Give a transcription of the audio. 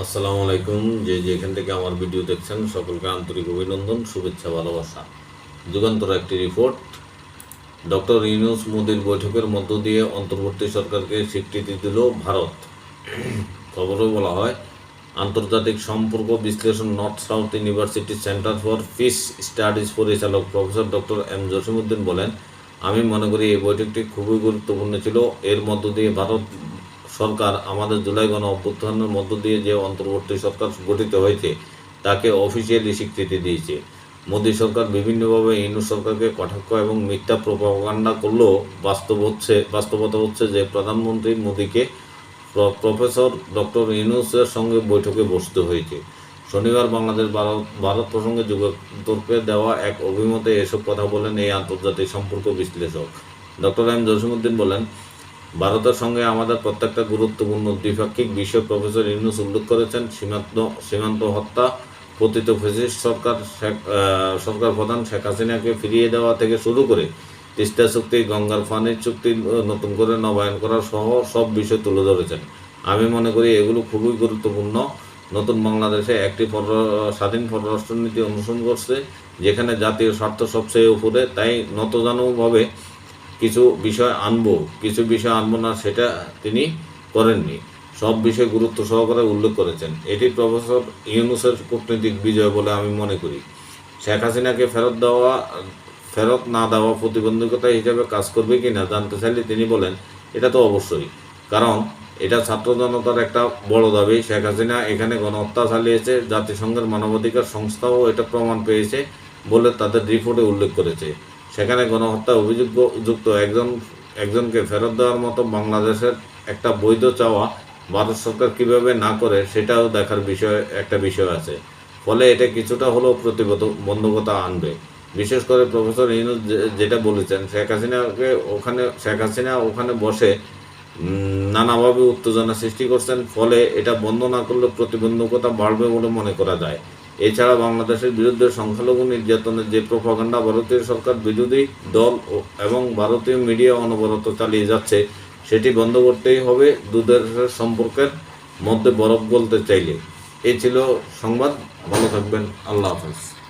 আসসালামু আলাইকুম। যে যেখান থেকে আমার ভিডিও দেখছেন, সকলকে আন্তরিক অভিনন্দন, শুভেচ্ছা, ভালোবাসা। যুগান্তর একটি রিপোর্ট ডক্টর ইউনুস মোদির বৈঠকের মধ্য দিয়ে অন্তর্বর্তী সরকারকে স্বীকৃতি দিল ভারত। খবরে বলা হয়, আন্তর্জাতিক সম্পর্ক বিশ্লেষণ North South University Center for Peace Studies পরিচালক প্রফেসর ডক্টর এম জসিমুদ্দিন বলেন, আমি মনে করি এই বৈঠকটি খুবই গুরুত্বপূর্ণ ছিল। এর মধ্য দিয়ে ভারত সরকার আমাদের জুলাই গণ অভ্যুত্থানের মধ্য দিয়ে যে অন্তর্বর্তী সরকার গঠিত হয়েছে, তাকে অফিসিয়ালি স্বীকৃতি দিয়েছে। মোদী সরকার বিভিন্নভাবে ইউনুস সরকারকে কটাক্ষ এবং মিথ্যা প্রপাগান্ডা করলেও বাস্তব হচ্ছে, বাস্তবতা হচ্ছে যে প্রধানমন্ত্রী মোদীকে প্রফেসর ডক্টর ইউনুসের সঙ্গে বৈঠকে বসতে হয়েছে। শনিবার বাংলাদেশ ভারত ভারত প্রসঙ্গে যুগান্তরকে দেওয়া এক অভিমতে এসব কথা বলেন এই আন্তর্জাতিক সম্পর্ক বিশ্লেষক। ডক্টর এম জসিমুদ্দিন বলেন ভারতের সঙ্গে আমাদের প্রত্যেকটা গুরুত্বপূর্ণ দ্বিপাক্ষিক বিষয় প্রফেসর ইউনুস উল্লেখ করেছেন, সীমান্ত সীমান্ত হত্যা, পতিত ফেসিস্ট সরকার সরকার প্রধান শেখ হাসিনাকে ফিরিয়ে দেওয়া থেকে শুরু করে তিস্তা চুক্তি, গঙ্গার ফানির চুক্তি, নতুন করে নবায়ন করা সহ সব বিষয় তুলে ধরেছেন। আমি মনে করি এগুলো খুবই গুরুত্বপূর্ণ। নতুন বাংলাদেশে একটি স্বাধীন পররাষ্ট্রনীতি অনুসরণ করছে, যেখানে জাতীয় স্বার্থ সবচেয়ে উপরে, তাই নতজানুভাবে কিছু বিষয় আনব, কিছু বিষয় আনব না, সেটা তিনি করেননি। সব বিষয় গুরুত্ব সহকারে উল্লেখ করেছেন। এটি প্রফেসর ইউনুসের কূটনৈতিক বিজয় বলে আমি মনে করি। শেখ হাসিনাকে ফেরত দেওয়া, ফেরত না দেওয়া প্রতিবন্ধকতা হিসেবে কাজ করবে কি না, জানতে চাইলে তিনি বলেন, এটা তো অবশ্যই। কারণ, এটা ছাত্র জনতার একটা বড় দাবি। শেখ হাসিনা এখানে গণহত্যা চালিয়েছে, জাতিসংঘের মানবাধিকার সংস্থাও এটা প্রমাণ পেয়েছে বলে তাদের রিপোর্টে উল্লেখ করেছে। সেখানে গণহত্যা অভিযোগ যুক্ত একজন, একজনকে ফেরত দেওয়ার মতো বাংলাদেশের একটা বৈধ চাওয়া ভারত সরকার কীভাবে না করে সেটাও দেখার বিষয়, একটা বিষয় আছে। ফলে এটা কিছুটা হলেও প্রতিবন্ধকতা আনবে। বিশেষ করে প্রফেসর ইনুস যে- যেটা বলেছেন, শেখ হাসিনাকে ওখানে, শেখ হাসিনা ওখানে বসে নানাভাবে উত্তেজনা সৃষ্টি করছেন, ফলে এটা বন্ধ না করলে প্রতিবন্ধকতা বাড়বে বলে মনে করা যায়। এছাড়া বাংলাদেশের বিরুদ্ধে সংখ্যালঘু নির্যাতনের যে প্রপাগান্ডা ভারতীয় সরকার, বিরোধী দল এবং ভারতীয় মিডিয়া অনবরত চালিয়ে যাচ্ছে, সেটি বন্ধ করতেই হবে দুদেশের সম্পর্কের মধ্যে বরফ গলতে চাইলে। এ ছিল সংবাদ। ভালো থাকবেন। আল্লাহ হাফেজ।